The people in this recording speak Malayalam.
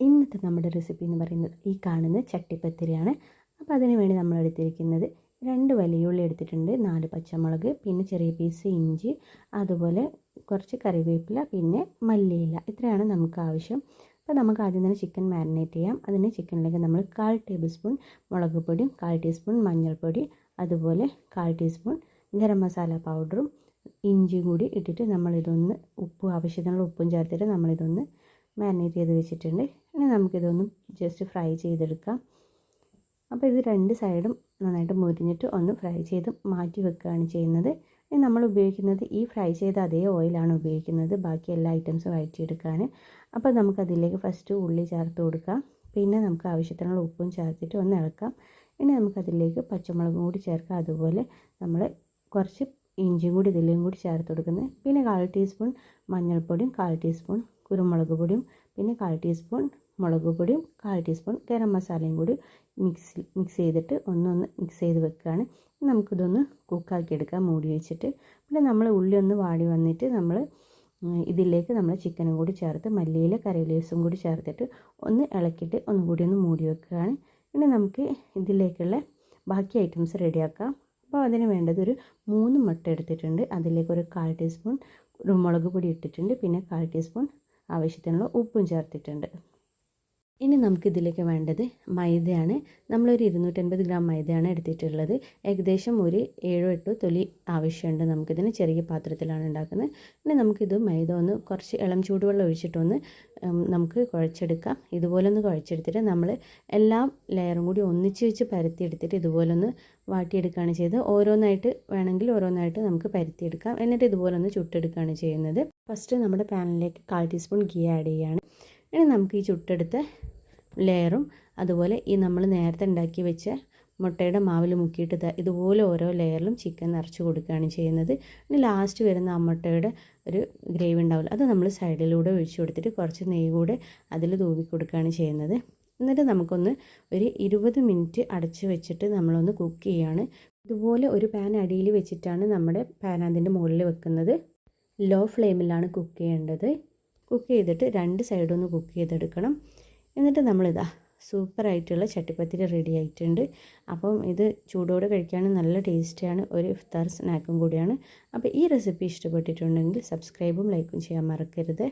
ഇന്നത്തെ നമ്മുടെ റെസിപ്പി എന്ന് പറയുന്നത് ഈ കാണുന്ന ചട്ടിപ്പത്തിരിയാണ്. അപ്പോൾ അതിന് വേണ്ടി നമ്മൾ എടുത്തിരിക്കുന്നത് രണ്ട് വലിയ ഉള്ളി എടുത്തിട്ടുണ്ട്. നാല് പച്ചമുളക് പിന്നെ ചെറിയ പീസ് ഇഞ്ചി അതുപോലെ കുറച്ച് കറിവേപ്പില പിന്നെ മല്ലിയില. ഇത്രയാണ് നമുക്ക് ആവശ്യം. അപ്പോൾ നമുക്ക് ആദ്യം തന്നെ ചിക്കൻ മാരിനേറ്റ് ചെയ്യാം. അതിന് ചിക്കനിലേക്ക് നമ്മൾ കാൽ ടേബിൾ സ്പൂൺ മുളക് പൊടിയും കാൽ ടീസ്പൂൺ മഞ്ഞൾപ്പൊടി അതുപോലെ കാൽ ടീസ്പൂൺ ഗരം മസാല പൗഡറും ഇഞ്ചിയും കൂടി ഇട്ടിട്ട് നമ്മളിതൊന്ന് ഉപ്പ് ആവശ്യത്തിനുള്ള ഉപ്പും ചേർത്തിട്ട് നമ്മളിതൊന്ന് മാരിനേറ്റ് ചെയ്ത് വെച്ചിട്ടുണ്ട്. ഇനി നമുക്കിതൊന്ന് ജസ്റ്റ് ഫ്രൈ ചെയ്തെടുക്കാം. അപ്പോൾ ഇത് രണ്ട് സൈഡും നന്നായിട്ട് മുരിഞ്ഞിട്ട് ഒന്ന് ഫ്രൈ ചെയ്ത് മാറ്റി വെക്കുകയാണ് ചെയ്യുന്നത്. ഇനി നമ്മൾ ഉപയോഗിക്കുന്നത് ഈ ഫ്രൈ ചെയ്ത അതേ ഓയിലാണ് ഉപയോഗിക്കുന്നത്. ബാക്കി എല്ലാ ഐറ്റംസും വഴറ്റിയെടുക്കാൻ അപ്പോൾ നമുക്കതിലേക്ക് ഫസ്റ്റ് ഉള്ളി ചേർത്ത് കൊടുക്കാം. പിന്നെ നമുക്ക് ആവശ്യത്തിനുള്ള ഉപ്പും ചേർത്തിട്ട് ഒന്ന് ഇളക്കാം. ഇനി നമുക്കതിലേക്ക് പച്ചമുളകും കൂടി ചേർക്കാം. അതുപോലെ നമ്മൾ കുറച്ച് ഇഞ്ചിയും കൂടി ഇതിലേയും കൂടി ചേർത്ത് കൊടുക്കുന്നത്. പിന്നെ കാൽ ടീസ്പൂൺ മഞ്ഞൾപ്പൊടിയും കാൽ ടീസ്പൂൺ കുരുമുളക് പൊടിയും പിന്നെ കാൽ ടീസ്പൂൺ മുളക് പൊടിയും കാൽ ടീസ്പൂൺ ഗരം മസാലയും കൂടി മിക്സ് മിക്സ് ചെയ്തിട്ട് ഒന്നൊന്ന് മിക്സ് ചെയ്ത് വെക്കുകയാണ്. നമുക്കിതൊന്ന് കുക്കാക്കി എടുക്കാം മൂടി വെച്ചിട്ട്. പിന്നെ നമ്മൾ ഉള്ളി ഒന്ന് വാടി വന്നിട്ട് നമ്മൾ ഇതിലേക്ക് നമ്മൾ ചിക്കനും കൂടി ചേർത്ത് മല്ലിയില കരയിലേസും കൂടി ചേർത്തിട്ട് ഒന്ന് ഇളക്കിയിട്ട് ഒന്ന് കൂടി ഒന്ന് മൂടി വെക്കുകയാണ്. പിന്നെ നമുക്ക് ഇതിലേക്കുള്ള ബാക്കി ഐറ്റംസ് റെഡിയാക്കാം. അപ്പോൾ അതിന് വേണ്ടത് ഒരു മൂന്ന് മുട്ട എടുത്തിട്ടുണ്ട്. അതിലേക്ക് ഒരു കാൽ ടീസ്പൂൺ കുരുമുളക് പൊടി ഇട്ടിട്ടുണ്ട്. പിന്നെ കാൽ ടീസ്പൂൺ ആവശ്യത്തിനുള്ള ഉപ്പും ചേർത്തിട്ടുണ്ട്. ഇനി നമുക്കിതിലേക്ക് വേണ്ടത് മൈദയാണ്. നമ്മളൊരു ഇരുന്നൂറ്റൻപത് ഗ്രാം മൈദയാണ് എടുത്തിട്ടുള്ളത്. ഏകദേശം ഒരു ഏഴോ എട്ടോ തൊലി ആവശ്യമുണ്ട് നമുക്കിതിന്. ചെറിയ പാത്രത്തിലാണ് ഉണ്ടാക്കുന്നത്. ഇനി നമുക്കിത് മൈദ ഒന്ന് കുറച്ച് ഇളം ചൂടുവെള്ളം ഒഴിച്ചിട്ടൊന്ന് നമുക്ക് കുഴച്ചെടുക്കാം. ഇതുപോലെ ഒന്ന് കുഴച്ചെടുത്തിട്ട് നമ്മൾ എല്ലാ ലെയറും കൂടി ഒന്നിച്ച് വെച്ച് പരത്തിയെടുത്തിട്ട് ഇതുപോലെ ഒന്ന് വാട്ടിയെടുക്കുകയാണ് ചെയ്തത്. ഓരോന്നായിട്ട് വേണമെങ്കിൽ ഓരോന്നായിട്ട് നമുക്ക് പരത്തിയെടുക്കാം. എന്നിട്ട് ഇതുപോലെ ഒന്ന് ചുട്ടെടുക്കുകയാണ് ചെയ്യുന്നത്. ഫസ്റ്റ് നമ്മുടെ പാനിലേക്ക് കാൽ ടീസ്പൂൺ ഗീ ആഡ് ചെയ്യുകയാണ് ഇനി നമുക്ക് ഈ ചുട്ടെടുത്ത ലെയറും അതുപോലെ ഈ നമ്മൾ നേരത്തെ ഉണ്ടാക്കി വെച്ച മുട്ടയുടെ മാവിൽ മുക്കിയിട്ട് ഇതുപോലെ ഓരോ ലെയറിലും ചിക്കൻ നിറച്ച് കൊടുക്കുകയാണ് ചെയ്യുന്നത്. ഇനി ലാസ്റ്റ് വരുന്ന ആ മുട്ടയുടെ ഒരു ഗ്രേവി ഉണ്ടാവില്ല. അത് നമ്മൾ സൈഡിലൂടെ ഒഴിച്ചു കൊടുത്തിട്ട് കുറച്ച് നെയ്യ് കൂടെ അതിൽ തൂവി കൊടുക്കുകയാണ് ചെയ്യുന്നത്. എന്നിട്ട് നമുക്കൊന്ന് ഒരു ഇരുപത് മിനിറ്റ് അടച്ച് വെച്ചിട്ട് നമ്മളൊന്ന് കുക്ക് ചെയ്യുകയാണ് ഇതുപോലെ ഒരു പാൻ അടിയിൽ വെച്ചിട്ടാണ് നമ്മുടെ പാൻ അതിന്റെ മുകളിൽ വെക്കുന്നത്. ലോ ഫ്ലെയിമിലാണ് കുക്ക് ചെയ്യേണ്ടത്. കുക്ക് ചെയ്തിട്ട് രണ്ട് സൈഡൊന്ന് കുക്ക് ചെയ്തെടുക്കണം. എന്നിട്ട് നമ്മളിതാ സൂപ്പറായിട്ടുള്ള ചട്ടിപ്പത്തിരി റെഡി ആയിട്ടുണ്ട്. അപ്പം ഇത് ചൂടോടെ കഴിക്കാൻ നല്ല ടേസ്റ്റിയാണ് ഒരു ഇഫ്താർ സ്നാക്കും കൂടിയാണ്. അപ്പോൾ ഈ റെസിപ്പി ഇഷ്ടപ്പെട്ടിട്ടുണ്ടെങ്കിൽ സബ്സ്ക്രൈബും ലൈക്കും ചെയ്യാൻ മറക്കരുത്.